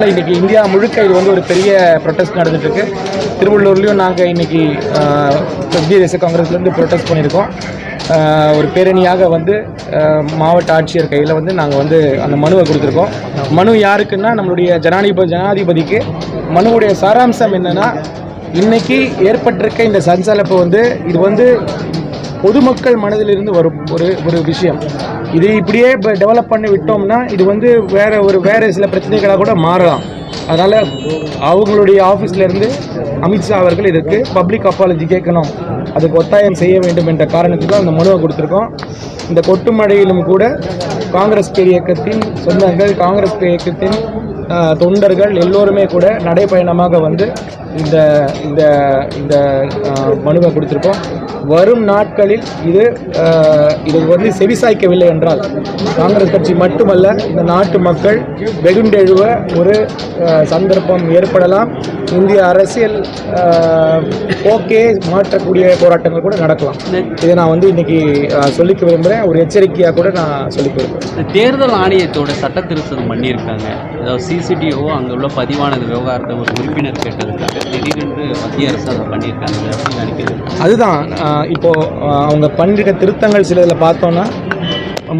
இன்னைக்கு இந்தியா முழுக்க இது வந்து ஒரு பெரிய ப்ரொட்டஸ்ட் நடந்துட்டு இருக்கு திருவள்ளூர்லேயும் நாங்கள் இன்னைக்கு ஆஹ், தேச காங்கிரஸ்லேருந்து ப்ரொட்டஸ்ட் பண்ணியிருக்கோம். ஒரு பேரணியாக வந்து மாவட்ட ஆட்சியர் கையில் வந்து நாங்கள் வந்து அந்த மனுவை கொடுத்துருக்கோம். மனு யாருக்குன்னா நம்மளுடைய ஜனாதிபதி ஜனாதிபதிக்கு. மனுவுடைய சாராம்சம் என்னென்னா இன்னைக்கு ஏற்பட்டிருக்க இந்த சஞ்சலப்பு வந்து இது வந்து பொதுமக்கள் மனதிலிருந்து வரும் ஒரு ஒரு விஷயம். இது இப்படியே இப்போ டெவலப் பண்ணி விட்டோம்னா இது வந்து வேற ஒரு வேற சில பிரச்சனைகளாக கூட மாறலாம். அதனால் அவங்களுடைய ஆஃபீஸ்லேருந்து அமித்ஷா அவர்கள் இதற்கு பப்ளிக் அப்பாலஜி கேட்கணும். அதுக்கு ஒத்தாயம் செய்ய வேண்டும் என்ற காரணத்துக்கு அந்த மனுவை கொடுத்துருக்கோம். இந்த கொட்டுமழையிலும் கூட காங்கிரஸ் பேர் இயக்கத்தின் சொந்தங்கள் காங்கிரஸ் பேர் இயக்கத்தின் தொண்டர்கள் எல்லோருமே கூட நடைப்பயணமாக வந்து இந்த இந்த இந்த மனுவை கொடுத்துருக்கோம். வரும் நாட்களில் இது இது வந்து செவிசாய்க்கவில்லை என்றால் காங்கிரஸ் கட்சி மட்டுமல்ல இந்த நாட்டு மக்கள் வெகுண்டெழுவ ஒரு சந்தர்ப்பம் ஏற்படலாம். இந்திய அரசியல் போக்கே மாற்றக்கூடிய போராட்டங்கள் கூட நடக்கலாம். இதை நான் வந்து இன்னைக்கு சொல்லிக்க விரும்புகிறேன் ஒரு எச்சரிக்கையாக கூட நான் சொல்லிக்க விரும்புகிறேன் தேர்தல் ஆணையத்தோட சட்ட திருத்தம் பண்ணியிருக்காங்க. அதாவது சிசிடிஓ அங்கே உள்ள பதிவான விவகாரத்தை ஒரு உறுப்பினர் கேட்டதுக்காக திடீரென்று மத்திய அரசு அதை பண்ணியிருக்காங்க. அப்படின்னு நினைக்கிறது அதுதான் இப்போது அவங்க பண்ணிருக்க திருத்தங்கள் சில இதில் பார்த்தோன்னா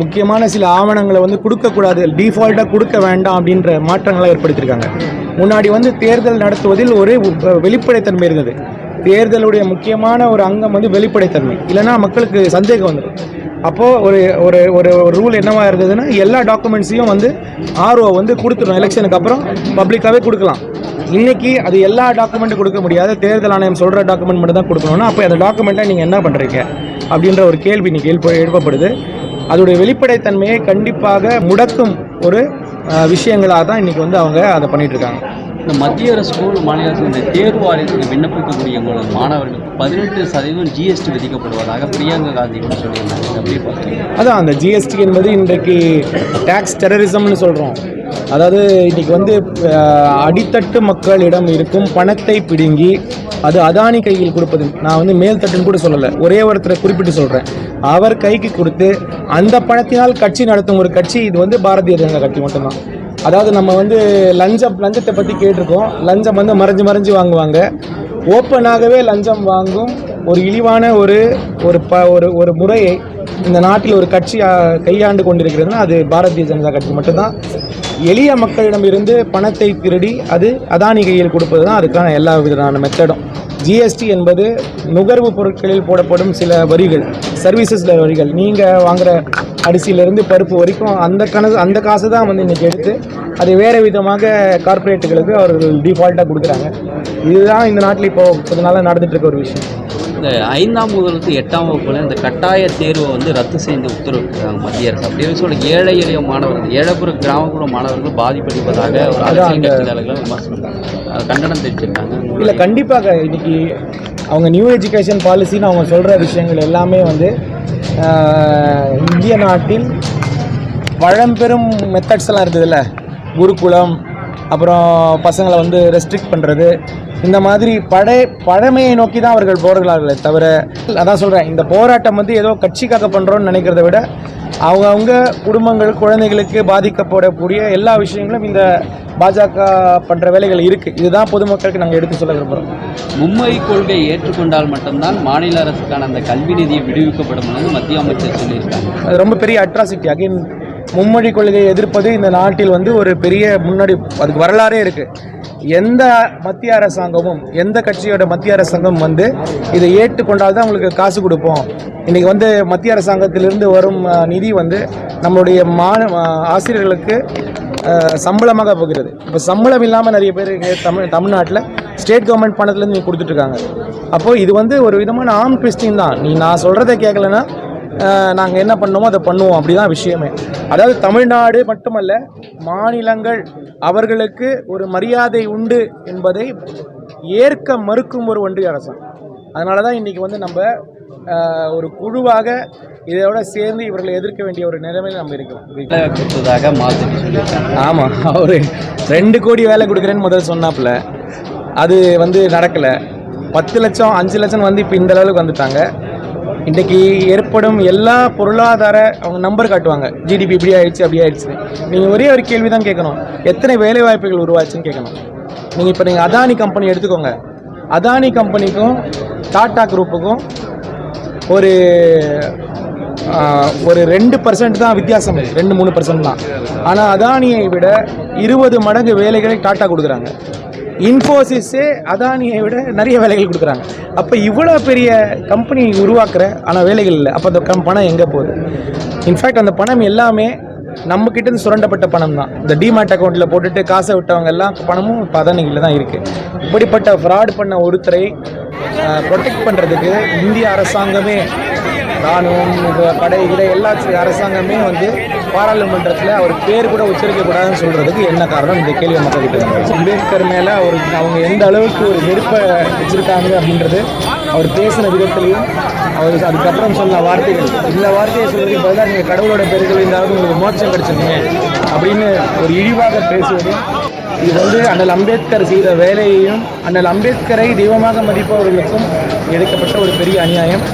முக்கியமான சில ஆவணங்களை வந்து கொடுக்கக்கூடாது டிஃபால்ட்டாக கொடுக்க வேண்டாம் அப்படின்ற மாற்றங்களை ஏற்படுத்தியிருக்காங்க. முன்னாடி வந்து தேர்தல் நடத்துவதில் ஒரு வெளிப்படைத்தன்மை இருந்தது. தேர்தலுடைய முக்கியமான ஒரு அங்கம் வந்து வெளிப்படைத்தன்மை. இல்லைன்னா மக்களுக்கு சந்தேகம் வந்துடும். அப்போது ஒரு ஒரு ஒரு ரூல் என்னவா இருந்ததுன்னா எல்லா டாக்குமெண்ட்ஸையும் வந்து ஆர்ஓ வந்து கொடுத்துடும் எலெக்ஷனுக்கு அப்புறம் பப்ளிக்காகவே கொடுக்கலாம். இன்றைக்கி அது எல்லா டாக்குமெண்ட்டும் கொடுக்க முடியாது. தேர்தல் ஆணையம் சொல்கிற டாக்குமெண்ட் மட்டும் தான் கொடுக்கணும்னா அப்போ அந்த டாக்குமெண்ட்டை நீங்கள் என்ன பண்ணுறீங்க அப்படின்ற ஒரு கேள்வி இன்றைக்கி எழுப்ப எழுப்பப்படுது. அதோடைய வெளிப்படைத்தன்மையை கண்டிப்பாக முடக்கும் ஒரு விஷயங்களாக தான் இன்றைக்கி வந்து அவங்க அதை பண்ணிகிட்ருக்காங்க இருக்காங்க. இந்த மத்திய அரசு போல் மாநில அரசு இந்த தேர்வு வாரியத்துக்கு விண்ணப்பிக்கக்கூடிய உங்களோட மாணவர்களுக்கு பதினெட்டு சதவீதம் ஜிஎஸ்டி விதிக்கப்படுவதாக பிரியங்கா காந்தி கூட சொல்லியிருந்தாங்க. அதான் அந்த ஜிஎஸ்டி என்பது இன்றைக்கு டேக்ஸ் டெரரிசம்னு சொல்கிறோம் அதாவது இன்னைக்கு வந்து அடித்தட்டு மக்களிடம் இருக்கும் பணத்தை பிடுங்கி அது அதானி கையில் கொடுப்பது. நான் வந்து மேல்தட்டுன்னு கூட சொல்லலை. ஒரே ஒருத்தரை குறிப்பிட்டு சொல்கிறேன் அவர் கைக்கு கொடுத்து அந்த பணத்தினால் கட்சி நடத்தும் ஒரு கட்சி இது வந்து பாரதிய ஜனதா கட்சி மட்டும்தான். அதாவது நம்ம வந்து லஞ்சம் லஞ்சத்தை பற்றி கேட்டிருக்கோம். லஞ்சம் வந்து மறைஞ்சு மறைஞ்சு வாங்குவாங்க. ஓப்பனாகவே லஞ்சம் வாங்கும் ஒரு இழிவான ஒரு ஒரு ப ஒரு ஒரு முறையை இந்த நாட்டில் ஒரு கட்சி கையாண்டு கொண்டிருக்கிறதுனா அது பாரதிய ஜனதா கட்சி மட்டும்தான். எளிய மக்களிடம் இருந்து பணத்தை திருடி அது அதானி கையில் கொடுப்பது தான் அதுக்கான எல்லா விதமான மெத்தடும். ஜிஎஸ்டி என்பது நுகர்வு பொருட்களில் போடப்படும் சில வரிகள் சர்வீசஸில் வரிகள். நீங்கள் வாங்குகிற அரிசியிலேருந்து பருப்பு வரைக்கும் அந்த கணக்கு அந்த காசு தான் வந்து இன்றைக்கி எடுத்து அது வேறு விதமாக கார்ப்பரேட்டுகளுக்கு அவர்கள் டிஃபால்ட்டாக கொடுக்குறாங்க. இதுதான் இந்த நாட்டில் இப்போது கொஞ்ச நாளாக நடந்துகிட்ருக்க ஒரு விஷயம். இந்த ஐந்தாம் முதலுக்கு எட்டாம் வகுப்புல இந்த கட்டாய தேர்வை வந்து ரத்து செய்து உத்தரவிட்டிருக்காங்க மத்திய அரசு. அப்படின்னு சொல்லி ஏழை எளிய மாணவர்கள் ஏழைப்புற கிராமப்புற மாணவர்கள் பாதிப்படைவதாக ஒரு அரசியல் கட்சி தலைவர்கள் விமர்சனம் கண்டனம் தெரிவிச்சிருக்காங்க. இல்லை கண்டிப்பாக இன்னைக்கு அவங்க நியூ எஜுகேஷன் பாலிசின்னு அவங்க சொல்கிற விஷயங்கள் எல்லாமே வந்து இந்திய நாட்டில் பழம்பெரும் மெத்தட்ஸ் எல்லாம் இருக்குதுல்ல குருகுலம் அப்புறம் பசங்களை வந்து ரெஸ்ட்ரிக்ட் பண்ணுறது இந்த மாதிரி படை பழமையை நோக்கி தான் அவர்கள் போகிறார்களே தவிர அதான் சொல்கிறேன் இந்த போராட்டம் வந்து ஏதோ கட்சிக்காக பண்ணுறோன்னு நினைக்கிறத விட அவங்கவுங்க குடும்பங்கள் குழந்தைகளுக்கு பாதிக்கப்படக்கூடிய எல்லா விஷயங்களும் இந்த பாஜக பண்ணுற வேலைகள் இருக்குது இதுதான் பொதுமக்களுக்கு நாங்கள் எடுத்து சொல்ல விரும்புகிறோம் மும்மொழி கொள்கையை ஏற்றுக்கொண்டால் மட்டும்தான் மாநில அரசுக்கான அந்த கல்வி நிதியை விடுவிக்கப்படும் என்று மத்திய அமைச்சர் சொல்லியிருக்காங்க. அது ரொம்ப பெரிய அட்ராசிட்டி அகைன் மும்மொழி கொள்கையை எதிர்ப்பது இந்த நாட்டில் வந்து ஒரு பெரிய முன்னாடி அதுக்கு வரலாறே இருக்குது எந்த மத்திய அரசாங்கமும் எந்த கட்சியோட மத்திய அரசாங்கம் வந்து இதை ஏற்றுக்கொண்டால் தான் உங்களுக்கு காசு கொடுப்போம். இன்றைக்கி வந்து மத்திய அரசாங்கத்திலிருந்து வரும் நிதி வந்து நம்மளுடைய மாண ஆசிரியர்களுக்கு சம்பளமாக போகிறது. இப்போ சம்பளம் இல்லாமல் நிறைய பேர் தமிழ் தமிழ்நாட்டில் ஸ்டேட் கவர்மெண்ட் பணத்துலேருந்து நீ கொடுத்துட்ருக்காங்க அப்போது இது வந்து ஒரு விதமான ஆம் ட்விஸ்டிங் தான். நீ நான் சொல்கிறத கேட்கலன்னா நாங்கள் என்ன பண்ணோமோ அதை பண்ணுவோம். அப்படிதான் விஷயமே. அதாவது தமிழ்நாடு மட்டுமல்ல மாநிலங்கள் அவர்களுக்கு ஒரு மரியாதை உண்டு என்பதை ஏற்க மறுக்கும் ஒரு ஒன்றிய அரசாங்கம். அதனால தான் இன்றைக்கி வந்து நம்ம ஒரு குழுவாக இதோட சேர்ந்து இவர்களை எதிர்க்க வேண்டிய ஒரு நிலைமையில் நம்ம இருக்கிறோம். கொடுத்ததாக மாற்றி ஆமாம் அவர் ரெண்டு கோடி வேலை கொடுக்குறேன்னு முதல்ல சொன்னாப்புல. அது வந்து நடக்கலை. பத்து லட்சம் அஞ்சு லட்சம் வந்து இப்போ இந்த லெவலுக்கு வந்துட்டாங்க. இன்றைக்கி ஏற்படும் எல்லா பொருளாதார அவங்க நம்பர் காட்டுவாங்க. ஜிடிபி இப்படி ஆயிடுச்சு அப்படி ஆயிடுச்சு நீங்கள் ஒரே ஒரு கேள்வி தான் கேட்கணும். எத்தனை வேலை வாய்ப்புகள் உருவாச்சுன்னு கேட்கணும். நீங்கள் இப்போ நீங்கள் அதானி கம்பெனி எடுத்துக்கோங்க. அதானி கம்பெனிக்கும் டாடா குரூப்புக்கும் ஒரு ஒரு ரெண்டு பர்சன்ட் தான் வித்தியாசம். ரெண்டு மூணு பர்சன்ட் தான். ஆனால் அதானியை விட இருபது மடங்கு வேலைகளை டாட்டா கொடுக்குறாங்க. இன்ஃபோசிஸே அதானியை விட நிறைய வேலைகள் கொடுக்குறாங்க. அப்போ இவ்வளோ பெரிய கம்பெனி உருவாக்குற ஆனால் வேலைகள் இல்லை. அப்போ அந்த கம் பணம் எங்கே போகுது? இன்ஃபேக்ட் அந்த பணம் எல்லாமே நம்ம இருந்து சுரண்டப்பட்ட பணம் தான். இந்த டிமாட் அக்கௌண்ட்டில் போட்டுட்டு காசை விட்டவங்க எல்லாம் பணமும் இப்போ அதானிகளில் தான் இருக்குது இப்படிப்பட்ட ஃப்ராட் பண்ண ஒருத்தரை ப்ரொடெக்ட் பண்ணுறதுக்கு இந்திய அரசாங்கமே ராணுவம் இது படை இதை எல்லா அரசாங்கமே வந்து பாராளுமன்றத்தில் அவர் பேர் கூட உச்சரிக்கக்கூடாதுன்னு சொல்கிறதுக்கு என்ன காரணம்? இந்த கேள்வி மக்கள்கிட்ட அம்பேத்கர் மேலே அவர் அவங்க எந்த அளவுக்கு ஒரு வெறுப்பை வச்சுருக்காங்க அப்படின்றது அவர் பேசின விதத்துலையும் அவர் அதுக்கப்புறம் சொன்ன வார்த்தைகள். இந்த வார்த்தையை சொல்றதுக்கு பதிலாக நீங்கள் கடவுளோட பேர்கள் இருந்தாலும் உங்களுக்கு மோட்சம் கிடைச்சிருங்க அப்படின்னு ஒரு இழிவாக பேசுவது. இது வந்து அண்ணல் அம்பேத்கர் செய்த வேலையையும் அண்ணல் அம்பேத்கரை தெய்வமாக மதிப்பவர்களுக்கும் எடுக்கப்பட்ட ஒரு பெரிய அநியாயம்.